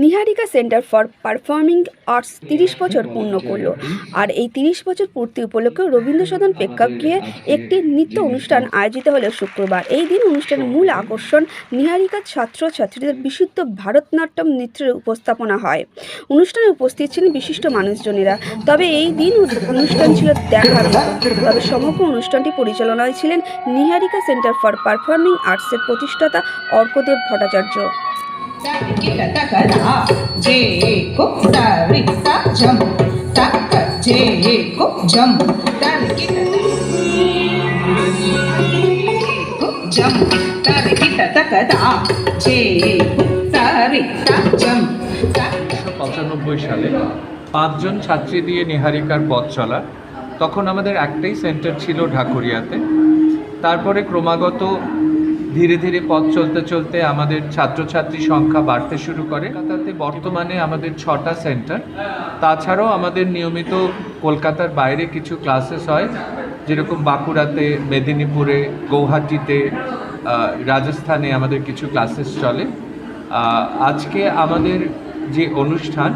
Niharika centre for performing arts তিরিশ বছর পূর্ণ করল। আর এই তিরিশ বছর পূর্তি উপলক্ষে রবীন্দ্রসদন প্রেক্ষাগৃহে একটি নৃত্য অনুষ্ঠান আয়োজিত হলো শুক্রবার। এই দিন অনুষ্ঠানের মূল আকর্ষণ নিহারিকা ছাত্রছাত্রীদের বিশুদ্ধ ভারতনাট্যম নৃত্যের উপস্থাপনা হয়। অনুষ্ঠানে উপস্থিত ছিলেন বিশিষ্ট মানুষজনেরা। তবে এই দিন অনুষ্ঠান ছিল দেখার তবে সমগ্র অনুষ্ঠানটি পরিচালনায় ছিলেন নিহারিকা সেন্টার ফর পারফর্মিং আর্টসের প্রতিষ্ঠাতা অর্কদেব ভট্টাচার্য। পঁচানব্বই সালে পাঁচজন ছাত্রী দিয়ে নিহারিকার পথ চলার তখন আমাদের একটাই সেন্টার ছিল ঢাকুরিয়াতে। তারপরে ক্রমাগত ধীরে ধীরে পথ চলতে চলতে আমাদের ছাত্রছাত্রী সংখ্যা বাড়তে শুরু করে। তাতে বর্তমানে আমাদের ছটা সেন্টার। তাছাড়াও আমাদের নিয়মিত কলকাতার বাইরে কিছু ক্লাসেস হয়, যেরকম বাঁকুড়াতে, মেদিনীপুরে, গৌহাটিতে রাজস্থানে আমাদের কিছু ক্লাসেস চলে। আজকে আমাদের যে অনুষ্ঠান,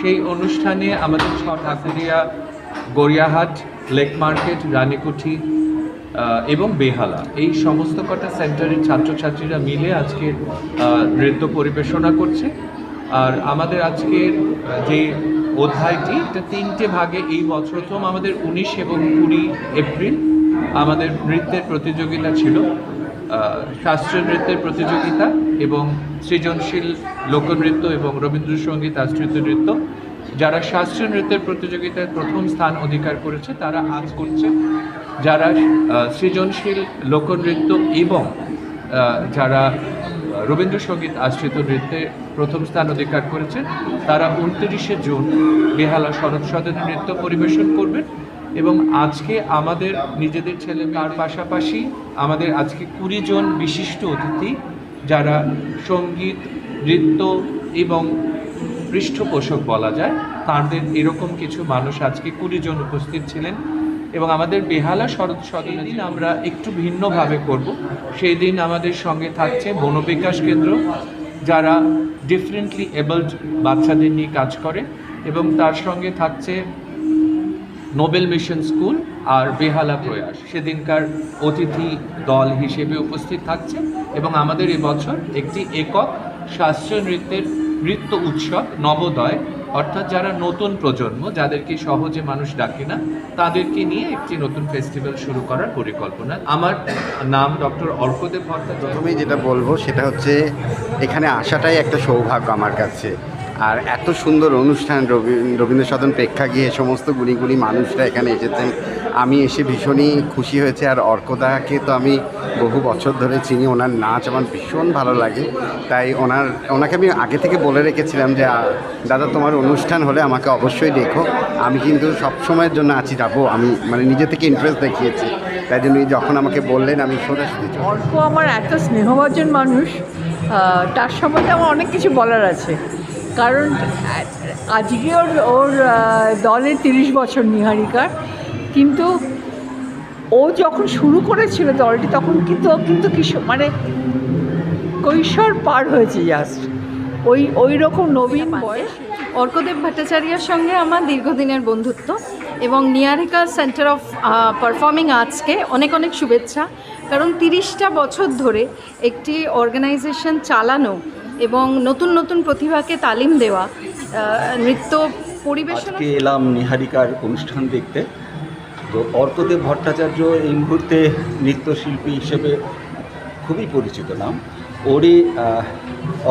সেই অনুষ্ঠানে আমাদের ছ ঠাকুরিয়া গড়িয়াহাট, লেক মার্কেট, রানীকুঠি এবং বেহালা। এই সমস্ত কটা সেন্টারের ছাত্রছাত্রীরা মিলে আজকের নৃত্য পরিবেশনা করছে। আর আমাদের আজকের যে অধ্যায়টি, এটা তিনটে ভাগে এই বছর। আমাদের উনিশ এবং কুড়ি এপ্রিল। আমাদের নৃত্যের প্রতিযোগিতা ছিল শাস্ত্রীয় নৃত্যের প্রতিযোগিতা এবং সৃজনশীল লোকনৃত্য এবং রবীন্দ্রসঙ্গীত আশ্রিত নৃত্য। যারা শাস্ত্রীয় নৃত্যের প্রতিযোগিতায় প্রথম স্থান অধিকার করেছে, তারা আজ করছে। যারা সৃজনশীল লোকনৃত্য এবং যারা রবীন্দ্রসঙ্গীত আশ্রিত নৃত্যে প্রথম স্থান অধিকার করেছেন, তারা উনত্রিশে জুন বেহালা শরৎ সদনে নৃত্য পরিবেশন করবেন এবং আজকে আমাদের নিজেদের ছেলে তার পাশাপাশি আমাদের আজকে কুড়ি জন বিশিষ্ট অতিথি যারা সংগীত, নৃত্য এবং পৃষ্ঠপোষক বলা যায়, তাদের এরকম কিছু মানুষ আজকে কুড়ি জন উপস্থিত ছিলেন। এবং আমাদের বেহালা শরৎ সদনে দিন আমরা একটু ভিন্নভাবে করব। সেই দিন আমাদের সঙ্গে থাকছে বনবিকাশ কেন্দ্র, যারা ডিফারেন্টলি এবলড বাচ্চাদের নিয়ে কাজ করে এবং তার সঙ্গে থাকছে নোবেল মিশন স্কুল আর বেহালা প্রয়াস। সেদিনকার অতিথি দল হিসেবে উপস্থিত থাকছে এবং আমাদের এবছর একটি একক শাস্ত্রীয় নৃত্যের নৃত্য উৎসব নবোদয় অর্থাৎ যারা নতুন প্রজন্ম, যাদেরকে সহজে মানুষ ডাকে না, তাদেরকে নিয়ে একটি নতুন ফেস্টিভ্যাল শুরু করার পরিকল্পনা। আমার নাম ডক্টর অর্কদেব ভট্টাচার্য। প্রথমেই যেটা বলব, সেটা হচ্ছে, এখানে আসাটাই একটা সৌভাগ্য আমার কাছে। আর এত সুন্দর অনুষ্ঠান রবি রবীন্দ্র সদন প্রেক্ষাগৃহে সমস্ত গুণী গুণী মানুষরা এখানে এসেছেন। আমি এসে ভীষণই খুশি হয়েছে আর অর্কদাকে তো আমি বহু বছর ধরে চিনি। ওনার নাচ আমার ভীষণ ভালো লাগে। তাই ওনার, ওনাকে আমি আগে থেকে বলে রেখেছিলাম যে দাদা, তোমার অনুষ্ঠান হলে আমাকে অবশ্যই দেখো। আমি কিন্তু সব সময়ের জন্য আছি, যাব। আমি মানে নিজে থেকে ইন্টারেস্ট দেখিয়েছি। তাই জন্য যখন আমাকে বললেন, আমি সোজাসুজি অর্ক আমার এত স্নেহভাজন মানুষ তার সম্বন্ধে আমার অনেক কিছু বলার আছে। কারণ, আজকে ওর ওর দলের তিরিশ বছর নিহারিকার। কিন্তু ও যখন শুরু করেছিল দলটি, তখন কিন্তু কিন্তু কিশোর মানে কৈশোর পার হয়েছে জাস্ট ওই ওই রকম নবীন বয়স। অর্কদেব ভট্টাচার্যের সঙ্গে আমার দীর্ঘদিনের বন্ধুত্ব এবং নিয়ারিকা সেন্টার অফ পারফর্মিং আর্টসকে অনেক অনেক শুভেচ্ছা। কারণ তিরিশটা বছর ধরে একটি অর্গানাইজেশন চালানো এবং নতুন নতুন প্রতিভাকে তালিম দেওয়া নৃত্য পরিবেশনা আজকে এলাম নিহারিকার অনুষ্ঠান দেখতে। তো অর্কদেব ভট্টাচার্য এই মুহূর্তে নৃত্যশিল্পী হিসেবে খুবই পরিচিত নাম। ওরই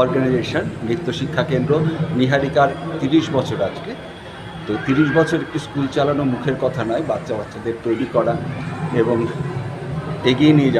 অর্গানাইজেশন নৃত্য শিক্ষা কেন্দ্র, নিহারিকার তিরিশ বছর আজকে। তো তিরিশ বছর একটি স্কুল চালানো মুখের কথা নয়, বাচ্চা বাচ্চাদের তৈরি করা এবং এগিয়ে নিয়ে যাওয়া।